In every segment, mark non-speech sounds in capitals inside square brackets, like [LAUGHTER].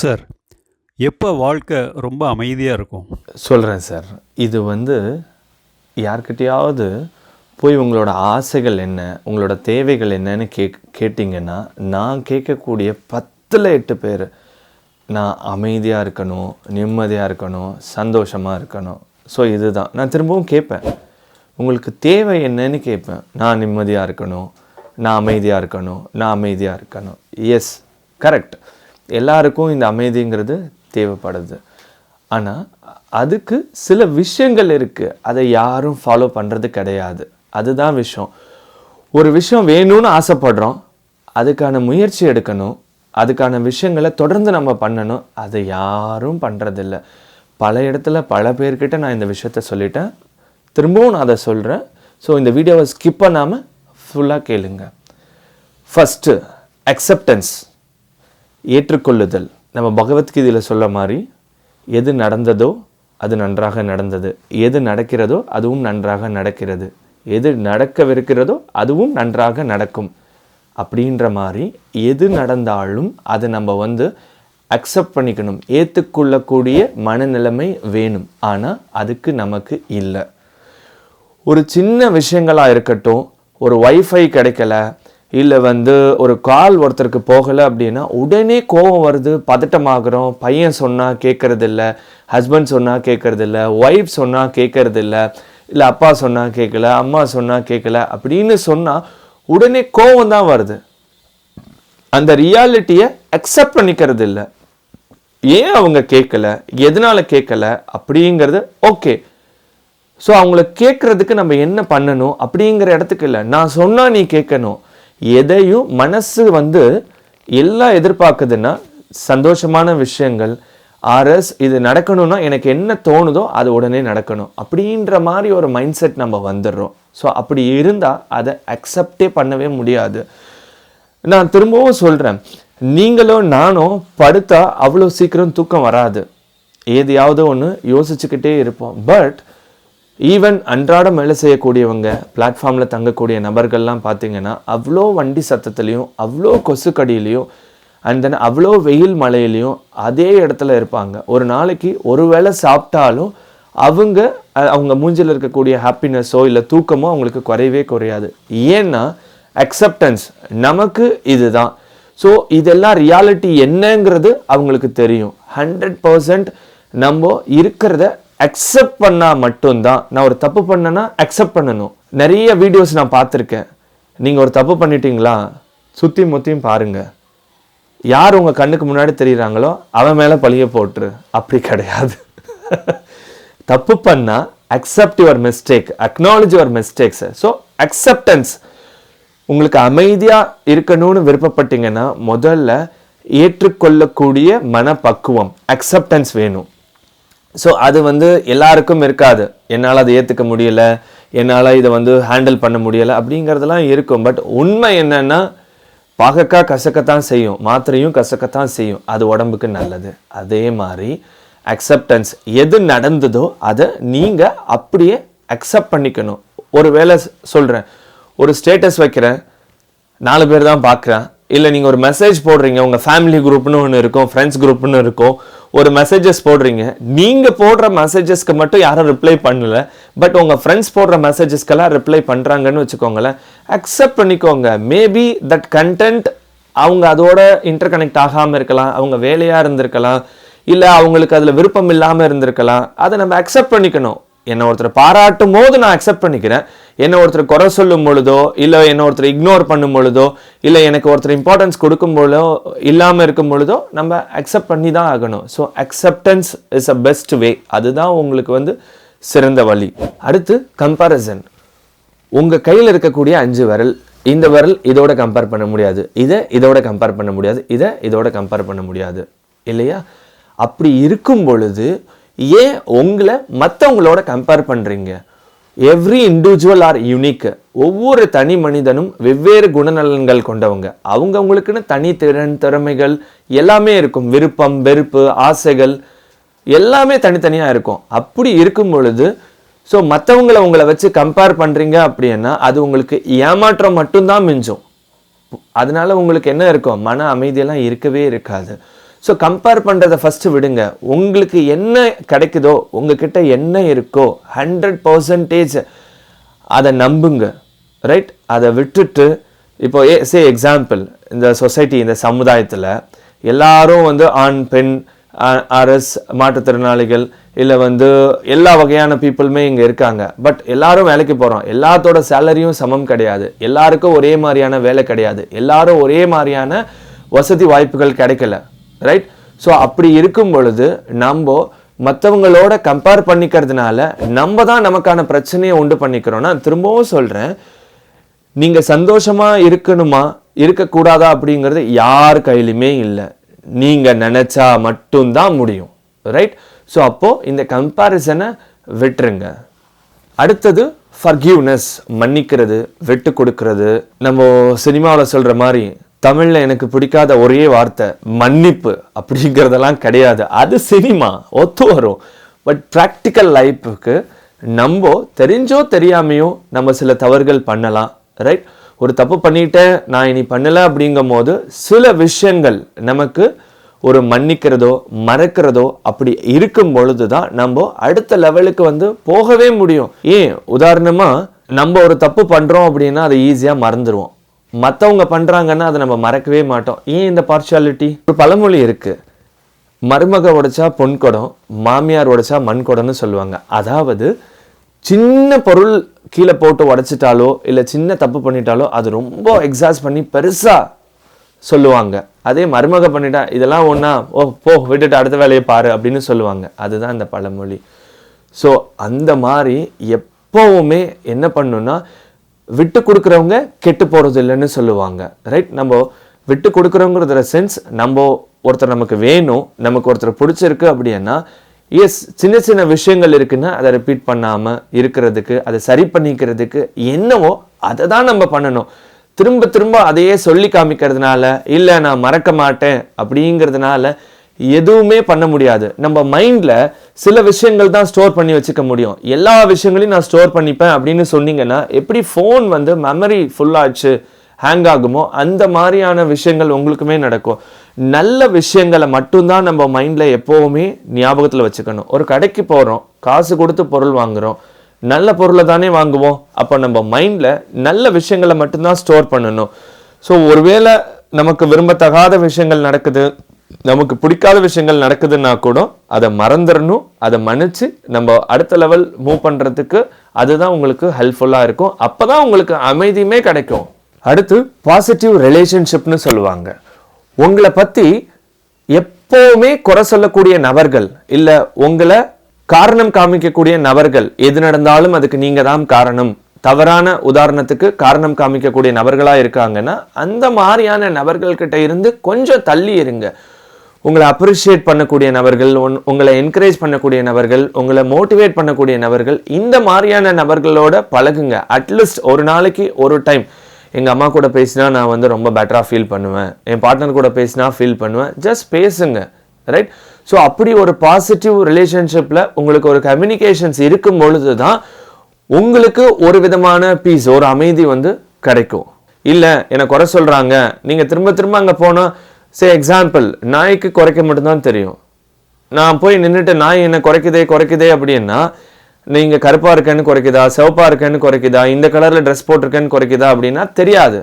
Sir எப்போ வாழ்க்கை ரொம்ப அமைதியாக இருக்கும்? சொல்கிறேன் சார். இது வந்து யார்கிட்டையாவது போய் உங்களோட ஆசைகள் என்ன உங்களோட தேவைகள் என்னன்னு கே கேட்டிங்கன்னா நான் கேட்கக்கூடிய பத்தில் எட்டு பேர் நான் அமைதியாக இருக்கணும் நிம்மதியாக இருக்கணும் சந்தோஷமாக இருக்கணும். ஸோ இதுதான். நான் திரும்பவும் கேட்பேன். உங்களுக்கு தேவை என்னன்னு கேட்பேன். நான் நிம்மதியாக இருக்கணும் நான் அமைதியாக இருக்கணும் நான் அமைதியாக இருக்கணும். எஸ் கரெக்ட் எல்லாருக்கும் இந்த அமைதிங்கிறது தேவைப்படுது. ஆனால் அதுக்கு சில விஷயங்கள் இருக்குது அதை யாரும் ஃபாலோ பண்ணுறது கிடையாது. அதுதான் விஷயம். ஒரு விஷயம் வேணும்னு ஆசைப்படுறோம். அதுக்கான முயற்சி எடுக்கணும். அதுக்கான விஷயங்களை தொடர்ந்து நம்ம பண்ணணும். அதை யாரும் பண்ணுறதில்ல பல இடத்துல பல பேர்கிட்ட நான் இந்த விஷயத்த சொல்லிட்டேன். திரும்பவும் நான் அதை சொல்கிறேன் ஸோ இந்த வீடியோவை ஸ்கிப் பண்ணாமல் ஃபுல்லாக கேளுங்க. ஃபஸ்ட்டு அக்செப்டன்ஸ் ஏற்றுக்கொள்ளுதல். நம்ம பகவத்கீதையில் சொல்ல மாதிரி எது நடந்ததோ அது நன்றாக நடந்தது. எது நடக்கிறதோ அதுவும் நன்றாக நடக்கிறது. எது நடக்கவிருக்கிறதோ அதுவும் நன்றாக நடக்கும். அப்படின்ற மாதிரி எது நடந்தாலும் அதை நம்ம வந்து அக்செப்ட் பண்ணிக்கணும். ஏற்றுக்கொள்ளக்கூடிய மனநிலைமை வேணும். ஆனால் அதுக்கு நமக்கு இல்லை. ஒரு சின்ன விஷயங்களாக இருக்கட்டும் ஒரு ஒய்ஃபை கிடைக்கல இல்லை வந்து ஒரு கால் ஒருத்தருக்கு போகலை அப்படின்னா உடனே கோபம் வருது பதட்டமாகறோம். பையன் சொன்னால் கேட்கறதில்ல ஹஸ்பண்ட் சொன்னால் கேட்குறதில்ல ஒய்ஃப் சொன்னால் கேட்கறதில்ல இல்லை அப்பா சொன்னால் கேட்கல அம்மா சொன்னால் கேட்கல அப்படின்னு சொன்னால் உடனே கோபம் தான் வருது. அந்த ரியாலிட்டியை அக்செப்ட் பண்ணிக்கிறது இல்லை ஏன் அவங்க கேட்கல எதனால் கேட்கல அப்படிங்கிறது ஓகே ஸோ அவங்கள கேட்குறதுக்கு நம்ம என்ன பண்ணணும் அப்படிங்கிற இடத்துக்கு இல்லை. நான் சொன்னால் நீ கேட்கணும் எதையும் மனசு வந்து எல்லாம் எதிர்பார்க்குதுன்னா சந்தோஷமான விஷயங்கள் ஆர்எஸ் இது நடக்கணும்னா எனக்கு என்ன தோணுதோ அது உடனே நடக்கணும். அப்படின்ற மாதிரி ஒரு மைண்ட் செட் நம்ம வந்துடுறோம். ஸோ அப்படி இருந்தால் அதை அக்செப்டே பண்ணவே முடியாது. நான் திரும்பவும் சொல்கிறேன் நீங்களும் நானும் படுத்தா அவ்வளோ சீக்கிரம் தூக்கம் வராது. ஏதையாவது ஒன்று யோசிச்சுக்கிட்டே இருப்போம். பட் ஈவன் அன்றாடம் வேலை செய்யக்கூடியவங்க பிளாட்ஃபார்மில் தங்கக்கூடிய நபர்கள்லாம் பார்த்தீங்கன்னா அவ்வளோ வண்டி சத்தத்துலேயும் அவ்வளோ கொசுக்கடியிலையும் அண்ட் தென் அவ்வளோ வெயில் மழையிலையும் அதே இடத்துல இருப்பாங்க. ஒரு நாளைக்கு ஒரு வேளை சாப்பிட்டாலும் அவங்க அவங்க மூஞ்சில் இருக்கக்கூடிய ஹாப்பினஸ்ஸோ இல்லை தூக்கமோ அவங்களுக்கு குறையவே குறையாது. ஏன்னா அக்செப்டன்ஸ் நமக்கு இதுதான். ஸோ இதெல்லாம் ரியாலிட்டி என்னங்கிறது அவங்களுக்கு தெரியும். ஹண்ட்ரட் பர்சன்ட் நம்ம இருக்கிறத அக்செப்ட் பண்ணால் மட்டும்தான். நான் ஒரு தப்பு பண்ணேன்னா அக்செப்ட் பண்ணணும். நிறைய வீடியோஸ் நான் பார்த்துருக்கேன். நீங்கள் ஒரு தப்பு பண்ணிட்டீங்களா? சுற்றி முத்தியும் பாருங்கள் யார் உங்கள் கண்ணுக்கு முன்னாடி தெரியுறாங்களோ அவன் மேலே பழிய போட்டுரு. அப்படி கிடையாது. [LAUGHS] தப்பு பண்ணால் accept your mistake acknowledge your mistakes so acceptance உங்களுக்கு அமைதியாக இருக்கணும்னு விருப்பப்பட்டீங்கன்னா முதல்ல ஏற்றுக்கொள்ளக்கூடிய மனப்பக்குவம் அக்செப்டன்ஸ் வேணும். ஸோ அது வந்து எல்லாருக்கும் இருக்காது. என்னால் அதை ஏற்றுக்க முடியலை. என்னால் இதை வந்து ஹேண்டில் பண்ண முடியலை அப்படிங்கிறதெல்லாம் இருக்கும். பட் உண்மை என்னென்னா பகக்கா கசக்கத்தான் செய்யும். மாத்திரையும் கசக்கத்தான் செய்யும். அது உடம்புக்கு நல்லது. அதே மாதிரி அக்செப்டன்ஸ் எது நடந்ததோ அதை நீங்கள் அப்படியே அக்செப்ட் பண்ணிக்கணும். ஒரு வேளை சொல்கிறேன் ஒரு ஸ்டேட்டஸ் வைக்கிறேன். நாலு பேர் தான் பார்க்குறேன். இல்லை நீங்கள் ஒரு மெசேஜ் போடுறீங்க. உங்கள் ஃபேமிலி குரூப்னு ஒன்று இருக்கும் ஃப்ரெண்ட்ஸ் குரூப்னு இருக்கும். ஒரு மெசேஜஸ் போடுறீங்க. நீங்கள் போடுற மெசேஜஸ்க்கு மட்டும் யாரும் ரிப்ளை பண்ணல. பட் உங்கள் ஃப்ரெண்ட்ஸ் போடுற மெசேஜஸ்க்கெல்லாம் ரிப்ளை பண்ணுறாங்கன்னு வச்சுக்கோங்களேன். அக்செப்ட் பண்ணிக்கோங்க. மேபி தட் கண்டென்ட் அவங்க அதோட இன்டர் கனெக்ட் ஆகாமல் இருக்கலாம். அவங்க வேலையாக இருந்திருக்கலாம். இல்லை அவங்களுக்கு அதில் விருப்பம் இல்லாமல் இருந்திருக்கலாம். அதை நம்ம அக்செப்ட் பண்ணிக்கணும். என்னை ஒருத்தர் பாராட்டும் போது நான் அக்செப்ட் பண்ணிக்கிறேன். என்ன ஒருத்தர் குறை சொல்லும் பொழுதோ இல்லை என்ன ஒருத்தர் இக்னோர் பண்ணும் பொழுதோ இல்லை எனக்கு ஒருத்தர் இம்பார்ட்டன்ஸ் கொடுக்கும் பொழுதோ இல்லாமல் இருக்கும் பொழுதோ நம்ம அக்செப்ட் பண்ணி தான் ஆகணும். So acceptance is a best way அதுதான் உங்களுக்கு வந்து சிறந்த வழி. அடுத்து கம்பேரிசன் உங்கள் கையில் இருக்கக்கூடிய அஞ்சு விரல் இந்த விரல் இதோட கம்பேர் பண்ண முடியாது. இதை இதோட கம்பேர் பண்ண முடியாது. இதை இதோட கம்பேர் பண்ண முடியாது. இல்லையா? அப்படி இருக்கும் பொழுது ஏன் உங்களை மற்றவங்களோட கம்பேர் பண்ணுறீங்க எவ்ரி இண்டிவிஜுவல் ஆர் யூனிக் ஒவ்வொரு தனி மனிதனும் வெவ்வேறு குணநலன்கள் கொண்டவங்க. அவங்கவுங்களுக்குன்னு தனி திறன் திறமைகள் எல்லாமே இருக்கும். விருப்பம் வெறுப்பு ஆசைகள் எல்லாமே தனித்தனியாக இருக்கும். அப்படி இருக்கும் பொழுது ஸோ மற்றவங்களை உங்களை வச்சு கம்பேர் பண்ணுறீங்க அப்படின்னா அது உங்களுக்கு ஏமாற்றம் மட்டும்தான் மிஞ்சும். அதனால உங்களுக்கு என்ன இருக்கும்? மன அமைதியெல்லாம் இருக்கவே இருக்காது. ஸோ கம்பேர் பண்ணுறதை ஃபஸ்ட்டு விடுங்க. உங்களுக்கு என்ன கிடைக்குதோ உங்ககிட்ட என்ன இருக்கோ ஹண்ட்ரட் பர்சன்டேஜ் அதை நம்புங்க. ரைட் அதை விட்டுட்டு இப்போ ஏ சே எக்ஸாம்பிள் இந்த சொசைட்டி இந்த சமுதாயத்தில் எல்லாரும் வந்து ஆண் பெண் அ- அரஸ் மாற்றுத்திறனாளிகள் இல்லை வந்து எல்லா வகையான பீப்புளுமே இங்கே இருக்காங்க. பட் எல்லாரும் வேலைக்கு போகிறோம் எல்லாத்தோட சேலரியும் சமம் கிடையாது. எல்லாருக்கும் ஒரே மாதிரியான வேலை கிடையாது. எல்லாரும் ஒரே மாதிரியான வசதி வாய்ப்புகள் கிடைக்கல. ரைட் ஸோ அப்படி இருக்கும் பொழுது நம்ம மற்றவங்களோட கம்பேர் பண்ணிக்கிறதுனால நம்ம தான் நமக்கான பிரச்சனையை உண்டு பண்ணிக்கிறோன்னா திரும்பவும் சொல்கிறேன் நீங்கள் சந்தோஷமாக இருக்கணுமா இருக்கக்கூடாதா அப்படிங்கிறது யார் கையிலுமே இல்லை. நீங்கள் நினச்சா மட்டும்தான் முடியும். ரைட் ஸோ அப்போது இந்த கம்பேரிசனை விட்டுருங்க. அடுத்தது ஃபர்கிவ்னஸ் மன்னிக்கிறது விட்டு கொடுக்கறது. நம்ம சினிமாவில் சொல்கிற மாதிரி தமிழில் எனக்கு பிடிக்காத ஒரே வார்த்தை மன்னிப்பு அப்படிங்கிறதெல்லாம் கிடையாது. அது சினிமா ஒத்து வரும். பட் ப்ராக்டிக்கல் லைஃபுக்கு நம்ம தெரிஞ்சோ தெரியாமையோ நம்ம சில தவறுகள் பண்ணலாம் ரைட் ஒரு தப்பு பண்ணிட்டேன் நான் இனி பண்ணலை அப்படிங்கும் போது சில விஷயங்கள் நமக்கு ஒரு மன்னிக்கிறதோ மறக்கிறதோ அப்படி இருக்கும் பொழுது தான் நம்ம அடுத்த லெவலுக்கு வந்து போகவே முடியும். ஏன்? உதாரணமாக நம்ம ஒரு தப்பு பண்ணுறோம் அப்படின்னா அதை ஈஸியாக மறந்துடுவோம் மற்றவங்க பண்ணுறாங்கன்னா அதை நம்ம மறக்கவே மாட்டோம். ஏன் இந்த பார்ஷியாலிட்டி ஒரு பழமொழி இருக்குது மருமக உடைச்சா பொன் குடம் மாமியார் உடைச்சா மண் குடம்னு சொல்லுவாங்க. அதாவது சின்ன பொருள் கீழே போட்டு உடைச்சிட்டாலோ இல்லை சின்ன தப்பு பண்ணிட்டாலோ அது ரொம்ப எக்ஸாஸ்ட் பண்ணி பெருசாக சொல்லுவாங்க. அதே மருமக பண்ணிட்டா இதெல்லாம் ஒன்றா ஓ போ விட்டுட்டு அடுத்த வேலையை பாரு அப்படின்னு சொல்லுவாங்க. அதுதான் இந்த பழமொழி. ஸோ அந்த மாதிரி எப்போவுமே என்ன பண்ணுன்னா விட்டு கொடுக்குறவங்க கெட்டு போகிறது இல்லைன்னு சொல்லுவாங்க ரைட் நம்ம விட்டு கொடுக்குறோங்கிறதுல சென்ஸ் நம்ம ஒருத்தர் நமக்கு வேணும் நமக்கு ஒருத்தர் பிடிச்சிருக்கு அப்படின்னா எஸ் சின்ன சின்ன விஷயங்கள் இருக்குன்னா அதை ரிப்பீட் பண்ணாமல் இருக்கிறதுக்கு அதை சரி பண்ணிக்கிறதுக்கு என்னவோ அதை தான் நம்ம பண்ணணும். திரும்ப திரும்ப அதையே சொல்லி காமிக்கிறதுனால இல்லை நான் மறக்க மாட்டேன் அப்படிங்கிறதுனால எதுவுமே பண்ண முடியாது. நம்ம மைண்டில் சில விஷயங்கள் தான் ஸ்டோர் பண்ணி வச்சுக்க முடியும். எல்லா விஷயங்களையும் நான் ஸ்டோர் பண்ணிப்பேன் அப்படின்னு சொன்னீங்கன்னா எப்படி ஃபோன் வந்து மெமரி ஃபுல்லாச்சு ஹேங் ஆகுமோ அந்த மாதிரியான விஷயங்கள் உங்களுக்குமே நடக்கும். நல்ல விஷயங்களை மட்டும்தான் நம்ம மைண்டில் எப்போவுமே ஞாபகத்தில் வச்சுக்கணும். ஒரு கடைக்கு போகிறோம் காசு கொடுத்து பொருள் வாங்குறோம் நல்ல பொருளை தானே வாங்குவோம். அப்போ நம்ம மைண்டில் நல்ல விஷயங்களை மட்டும்தான் ஸ்டோர் பண்ணணும். ஸோ ஒருவேளை நமக்கு விரும்பத்தகாத விஷயங்கள் நடக்குது நமக்கு பிடிக்காத விஷயங்கள் நடக்குதுன்னா கூட அதை மறந்துடணும் அதை மன்னிச்சு நம்ம அடுத்த லெவல் மூவ் பண்ணுறதுக்கு அதுதான் உங்களுக்கு ஹெல்ப்ஃபுல்லாக இருக்கும். அப்போ தான் உங்களுக்கு அமைதியுமே கிடைக்கும். அடுத்து பாசிட்டிவ் ரிலேஷன்ஷிப்னு சொல்லுவாங்க. உங்களை பற்றி எப்போவுமே குறை சொல்லக்கூடிய நபர்கள் இல்லை உங்களை காரணம் காமிக்கக்கூடிய நபர்கள் எது நடந்தாலும் அதுக்கு நீங்கள் தான் காரணம். தவறான உதாரணத்துக்கு காரணம் காமிக்கக்கூடிய நபர்களாக இருக்காங்கன்னா அந்த மாதிரியான நபர்கள்கிட்ட இருந்து கொஞ்சம் தள்ளி இருங்க. உங்களை அப்ரிஷியேட் பண்ணக்கூடிய நபர்கள் உன்- உங்களை என்கரேஜ் பண்ணக்கூடிய நபர்கள் உங்களை மோட்டிவேட் பண்ணக்கூடிய நபர்கள் இந்த மாதிரியான நபர்களோட பழகுங்க. அட்லீஸ்ட் ஒரு நாளைக்கு ஒரு டைம் எங்கள் அம்மா கூட பேசினா நான் வந்து ரொம்ப பெட்டராக ஃபீல் பண்ணுவேன். என் பார்ட்னர் கூட பேசினா ஃபீல் பண்ணுவேன். ஜஸ்ட் பேசுங்க ரைட் ஸோ அப்படி ஒரு பாசிட்டிவ் ரிலேஷன்ஷிப்பில் உங்களுக்கு ஒரு கம்யூனிகேஷன்ஸ் இருக்கும் பொழுது தான் உங்களுக்கு ஒரு விதமான பீஸ் ஒரு அமைதி வந்து கிடைக்கும். இல்லை என்னை குறை சொல்கிறாங்க நீங்கள் திரும்ப திரும்ப அங்கே போனால் சே எக்ஸாம்பிள் நாய்க்கு குறைக்க மட்டும்தான் தெரியும். நான் போய் நின்றுட்டு நாய் என்ன குறைக்குதே குறைக்குதே அப்படின்னா நீங்கள் கருப்பாக இருக்கேன்னு குறைக்குதா சிவப்பாக இருக்கேன்னு குறைக்குதா இந்த கலரில் ட்ரெஸ் போட்டிருக்கேன்னு குறைக்குதா அப்படின்னா தெரியாது.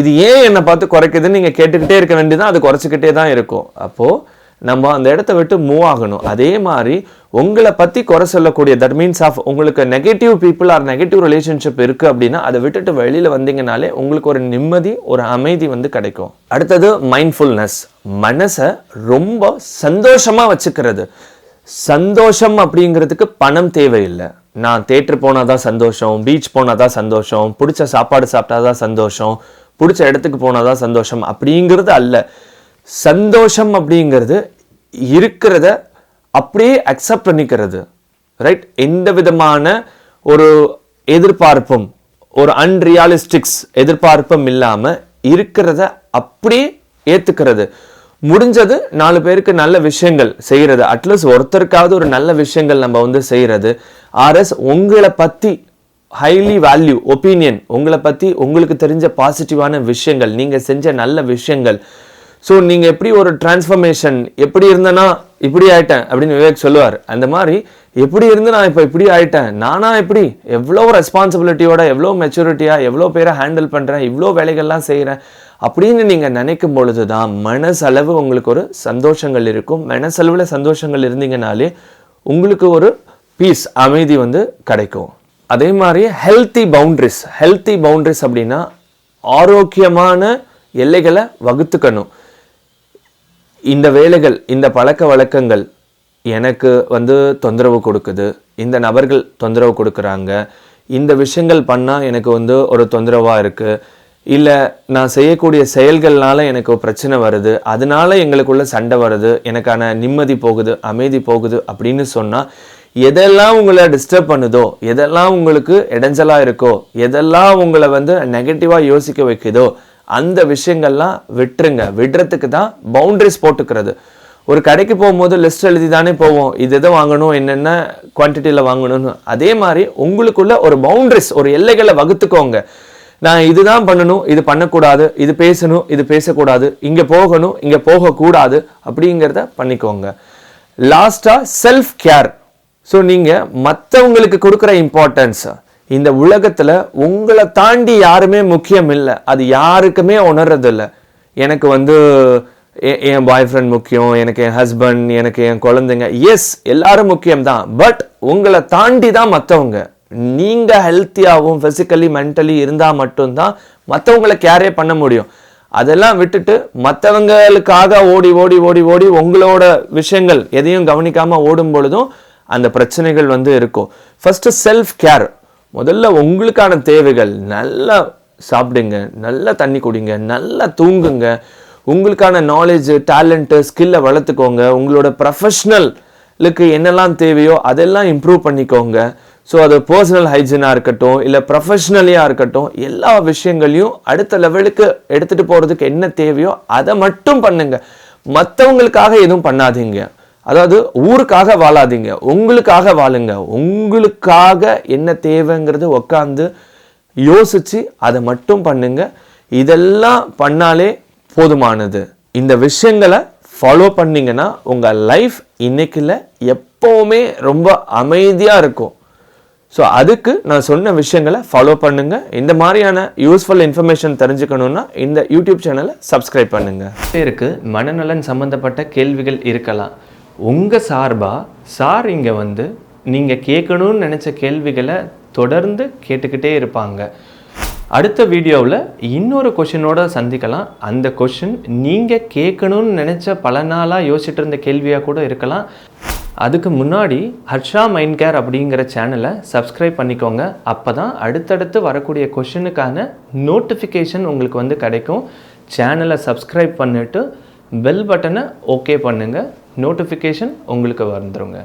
இது ஏன் என்னை பார்த்து குறைக்குதுன்னு நீங்கள் கேட்டுக்கிட்டே இருக்க வேண்டியதான் அது குறைச்சிக்கிட்டே தான் இருக்கும். அப்போது நம்ம அந்த இடத்த விட்டு மூவ் ஆகணும். அதே மாதிரி உங்களை பற்றி குறை சொல்லக்கூடிய தட் மீன்ஸ் ஆஃப் உங்களுக்கு negative people are negative relationship இருக்குது அப்படின்னா அதை விட்டுட்டு வெளியில் வந்தீங்கனாலே உங்களுக்கு ஒரு நிம்மதி ஒரு அமைதி வந்து கிடைக்கும். அடுத்தது மைண்ட்ஃபுல்னஸ் மனசை ரொம்ப சந்தோஷமாக வச்சுக்கிறது. சந்தோஷம் அப்படிங்கிறதுக்கு பணம் தேவையில்லை. நான் தேட்டர் போனால் தான் சந்தோஷம் பீச் போனால் தான் சந்தோஷம் பிடிச்ச சாப்பாடு சாப்பிட்டா தான் சந்தோஷம் பிடிச்ச இடத்துக்கு போனால் தான் சந்தோஷம் அப்படிங்கிறது அல்ல. சந்தோஷம் அப்படிங்கிறது இருக்கிறத அப்படியே அக்செப்ட் பண்ணிக்கிறது ரைட் எந்த விதமான ஒரு எதிர்பார்ப்பும் ஒரு அன்ரியாலிஸ்டிக்ஸ் எதிர்பார்ப்பும் இல்லாமல் இருக்கிறத அப்படியே ஏற்றுக்கிறது முடிஞ்சது நாலு பேருக்கு நல்ல விஷயங்கள் செய்கிறது அட்லீஸ்ட் ஒருத்தருக்காவது ஒரு நல்ல விஷயங்கள் நம்ம வந்து செய்கிறது ஆர்எஸ் உங்களை பற்றி ஹைலி வேல்யூ ஒப்பீனியன் உங்களை பற்றி உங்களுக்கு தெரிஞ்ச பாசிட்டிவான விஷயங்கள் நீங்கள் செஞ்ச நல்ல விஷயங்கள் ஸோ நீங்கள் எப்படி ஒரு டிரான்ஸ்ஃபர்மேஷன் எப்படி இருந்தேன்னா இப்படி ஆயிட்டேன் அப்படின்னு விவேக் சொல்லுவார். அந்த மாதிரி எப்படி இருந்து நான் இப்போ இப்படி ஆயிட்டேன். நானா எப்படி? எவ்வளோ ரெஸ்பான்சிபிலிட்டியோட எவ்வளோ மெச்சூரிட்டியாக எவ்வளோ பேரை ஹேண்டில் பண்ணுறேன் இவ்வளோ வேலைகள்லாம் செய்கிறேன் அப்படின்னு நீங்கள் நினைக்கும் பொழுது தான் மனசளவு உங்களுக்கு ஒரு சந்தோஷங்கள் இருக்கும். மனசளவில் சந்தோஷங்கள் இருந்தீங்கனாலே உங்களுக்கு ஒரு பீஸ் அமைதி வந்து கிடைக்கும். அதே மாதிரி ஹெல்த்தி பவுண்ட்ரிஸ் ஹெல்த்தி பவுண்ட்ரிஸ் அப்படின்னா ஆரோக்கியமான எல்லைகளை வகுத்துக்கணும். இந்த வேலைகள் இந்த பழக்க வழக்கங்கள் எனக்கு வந்து தொந்தரவு கொடுக்குது. இந்த நபர்கள் தொந்தரவு கொடுக்குறாங்க. இந்த விஷயங்கள் பண்ணால் எனக்கு வந்து ஒரு தொந்தரவாக இருக்குது இல்லை நான் செய்யக்கூடிய செயல்கள்னால எனக்கு பிரச்சனை வருது. அதனால எங்களுக்குள்ள சண்டை வருது. எனக்கான நிம்மதி போகுது அமைதி போகுது அப்படின்னு சொன்னால் எதெல்லாம் உங்களை டிஸ்டர்ப் பண்ணுதோ எதெல்லாம் உங்களுக்கு இடைஞ்சலாக இருக்கோ எதெல்லாம் உங்களை வந்து நெகட்டிவாக யோசிக்க வைக்குதோ அந்த விஷயங்கள்லாம் விட்டுருங்க. விடுறதுக்கு தான் பவுண்ட்ரிஸ் போட்டுக்கிறது. ஒரு கடைக்கு போகும்போது லிஸ்ட் எழுதி தானே போவோம். இது எதை வாங்கணும் என்னென்ன குவான்டிட்டியில் வாங்கணும்னு. அதே மாதிரி உங்களுக்குள்ள ஒரு பவுண்ட்ரிஸ் ஒரு எல்லைகளை வகுத்துக்கோங்க. நான் இதுதான் பண்ணணும் இது பண்ணக்கூடாது இது பேசணும் இது பேசக்கூடாது இங்கே போகணும் இங்கே போகக்கூடாது அப்படிங்கிறத பண்ணிக்கோங்க. லாஸ்ட்டாக செல்ஃப் கேர் ஸோ நீங்கள் மற்றவங்களுக்கு கொடுக்குற இம்பார்ட்டன்ஸ் இந்த உலகத்தில் உங்களை தாண்டி யாருமே முக்கியம் இல்லை. அது யாருக்குமே உணர்றதில்லை. எனக்கு வந்து என் பாய் ஃப்ரெண்ட் முக்கியம் எனக்கு என் ஹஸ்பண்ட் எனக்கு என் குழந்தைங்க. எஸ் எல்லாரும் முக்கியம் தான் பட் உங்களை தாண்டி தான் மற்றவங்க நீங்கள் ஹெல்த்தியாகவும் ஃபிசிக்கலி மென்டலி இருந்தால் மட்டும்தான் மற்றவங்களை கேரே பண்ண முடியும். அதெல்லாம் விட்டுட்டு மற்றவங்களுக்காக ஓடி ஓடி ஓடி ஓடி உங்களோட விஷயங்கள் எதையும் கவனிக்காமல் ஓடும் பொழுதும் அந்த பிரச்சனைகள் வந்து இருக்கும். ஃபஸ்ட்டு செல்ஃப் கேர் முதல்ல உங்களுக்கான தேவைகள் நல்லா சாப்பிடுங்க நல்லா தண்ணி குடிங்க நல்லா தூங்குங்க. உங்களுக்கான நாலேஜு டேலண்ட்டு ஸ்கில்லை வளர்த்துக்கோங்க. உங்களோட ப்ரொஃபஷ்னலுக்கு என்னெல்லாம் தேவையோ அதெல்லாம் இம்ப்ரூவ் பண்ணிக்கோங்க. ஸோ அது பர்சனல் ஹைஜீனாக இருக்கட்டும் இல்லை ப்ரொஃபஷ்னலியாக இருக்கட்டும் எல்லா விஷயங்களையும் அடுத்த லெவலுக்கு எடுத்துகிட்டு போகிறதுக்கு என்ன தேவையோ அதை மட்டும் பண்ணுங்கள் மற்றவங்களுக்காக எதுவும் பண்ணாதீங்க. அதாவது ஊருக்காக வாழாதீங்க உங்களுக்காக வாழுங்க. உங்களுக்காக என்ன தேவைங்கிறது உக்காந்து யோசித்து அதை மட்டும் பண்ணுங்க. இதெல்லாம் பண்ணாலே போதுமானது. இந்த விஷயங்களை ஃபாலோ பண்ணீங்கன்னா உங்கள் லைஃப் இன்னைக்குல எப்போவுமே ரொம்ப அமைதியாக இருக்கும். ஸோ அதுக்கு நான் சொன்ன விஷயங்களை ஃபாலோ பண்ணுங்கள் இந்த மாதிரியான யூஸ்ஃபுல் இன்ஃபர்மேஷன் தெரிஞ்சுக்கணுன்னா இந்த யூடியூப் சேனலை சப்ஸ்கிரைப் பண்ணுங்க. பேருக்கு மனநலன் சம்மந்தப்பட்ட கேள்விகள் இருக்கலாம். உங்கள் சார்பாக சார் இங்கே வந்து நீங்கள் கேட்கணும்னு நினச்ச கேள்விகளை தொடர்ந்து கேட்டுக்கிட்டே இருப்பாங்க. அடுத்த வீடியோவில் இன்னொரு கொஷினோட சந்திக்கலாம். அந்த கொஷின் நீங்கள் கேட்கணும்னு நினச்ச பல நாளாக யோசிச்சுட்டு இருந்த கேள்வியாக கூட இருக்கலாம். அதுக்கு முன்னாடி ஹர்ஷா மைண்ட் கேர் அப்படிங்கிற சேனலை சப்ஸ்கிரைப் பண்ணிக்கோங்க. அப்போ தான் அடுத்தடுத்து வரக்கூடிய கொஷினுக்கான நோட்டிஃபிகேஷன் உங்களுக்கு வந்து கிடைக்கும். சேனலை சப்ஸ்கிரைப் பண்ணிவிட்டு பெல் பட்டனை ஓகே பண்ணுங்கள் நோட்டிஃபிகேஷன் உங்களுக்கு வந்துடுங்க